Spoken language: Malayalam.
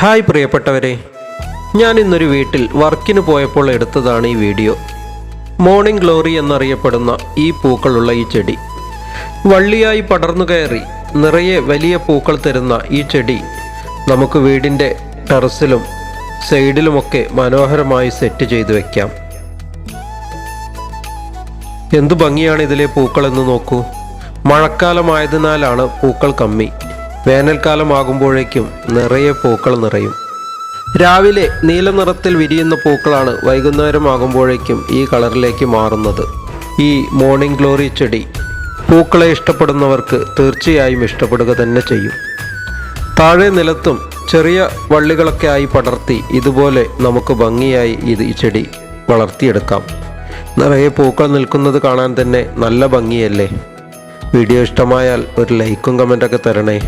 ഹായ് പ്രിയപ്പെട്ടവരെ ഞാൻ ഇന്നൊരു വീട്ടിൽ വർക്കിന് പോയപ്പോൾ എടുത്തതാണ് ഈ വീഡിയോ. മോർണിംഗ് ഗ്ലോറി എന്നറിയപ്പെടുന്ന ഈ പൂക്കളുള്ള ഈ ചെടി. വള്ളിയായി പടർന്നു കയറി നിറയെ വലിയ പൂക്കൾ തരുന്ന ഈ ചെടി നമുക്ക് വീടിന്റെ ടെറസിലും സൈഡിലുമൊക്കെ മനോഹരമായി സെറ്റ് ചെയ്തു വെക്കാം. എന്തു ഭംഗിയാണ് ഇതിലെ പൂക്കളെന്ന് നോക്കൂ. മഴക്കാലമായതിനാലാണ് പൂക്കൾ കമ്മി. വേനൽക്കാലമാകുമ്പോഴേക്കും നിറയെ പൂക്കൾ നിറയും. രാവിലെ നീല നിറത്തിൽ വിരിയുന്ന പൂക്കളാണ് വൈകുന്നേരം ആകുമ്പോഴേക്കും ഈ കളറിലേക്ക് മാറുന്നത്. ഈ മോർണിംഗ് ഗ്ലോറി ചെടി പൂക്കളെ ഇഷ്ടപ്പെടുന്നവർക്ക് തീർച്ചയായും ഇഷ്ടപ്പെടുക തന്നെ ചെയ്യും. താഴെ നിലത്തും ചെറിയ വള്ളികളൊക്കെ ആയി പടർത്തി ഇതുപോലെ നമുക്ക് ഭംഗിയായി ഇത് ഈ ചെടി വളർത്തിയെടുക്കാം. നിറയെ പൂക്കൾ നിൽക്കുന്നത് കാണാൻ തന്നെ നല്ല ഭംഗിയല്ലേ? വീഡിയോ ഇഷ്ടമായാൽ ഒരു ലൈക്കും കമന്റൊക്കെ തരണേ.